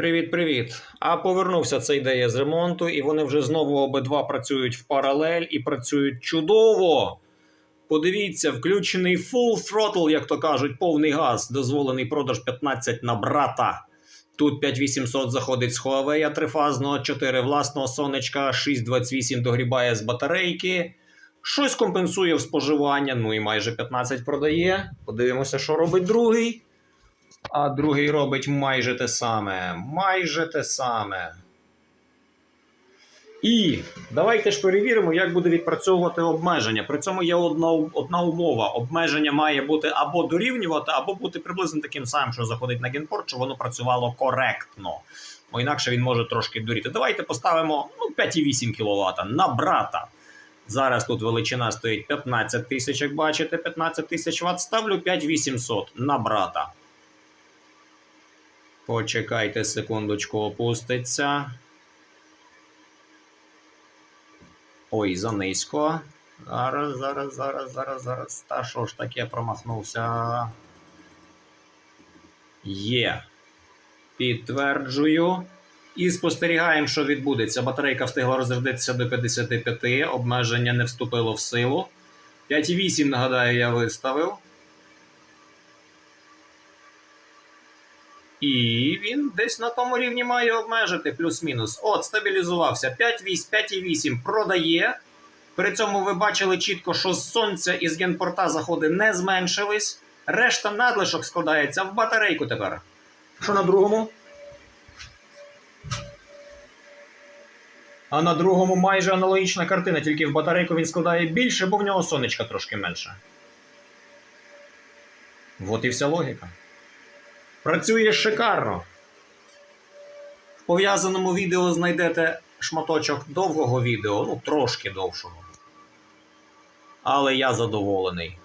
Привіт-привіт. А повернувся цей ідея з ремонту, і вони вже знову обидва працюють в паралель і працюють чудово. Подивіться, включений full throttle, як то кажуть, повний газ, дозволений продаж 15 на брата. Тут 5800 заходить з Huawei трифазного, 4 власного сонечка, 628 догрібає з батарейки. Щось компенсує в споживання, ну і майже 15 продає. Подивимося, що робить другий. А другий робить майже те саме. Майже те саме. І давайте ж перевіримо, як буде відпрацьовувати обмеження. При цьому є одна, одна умова: обмеження має бути або дорівнювати, або бути приблизно таким самим, що заходить на генпорт, щоб воно працювало коректно. Бо інакше він може трошки дуріти. Давайте поставимо ну, 5,8 кВт на брата. Зараз тут величина стоїть 15 тисяч, як бачите, 15 тисяч Вт. Ставлю 5800 на брата. Почекайте секундочку, опуститься. Ой, занизько. Зараз, зараз, зараз, зараз, зараз. Та що ж таке промахнувся? Є. Підтверджую. І спостерігаємо, що відбудеться. Батарейка встигла розрядитися до 55, обмеження не вступило в силу. 5,8, нагадаю, я виставив. І він десь на тому рівні має обмежити плюс-мінус. От, стабілізувався. 5,8 продає. При цьому ви бачили чітко, що з сонця і з генпорта заходи не зменшились. Решта надлишок складається в батарейку тепер. Що на другому? А на другому майже аналогічна картина, тільки в батарейку він складає більше, бо в нього сонечка трошки менше. От і вся логіка. Працює шикарно. В пов'язаному відео знайдете шматочок довгого відео, ну трошки довшого. Але я задоволений.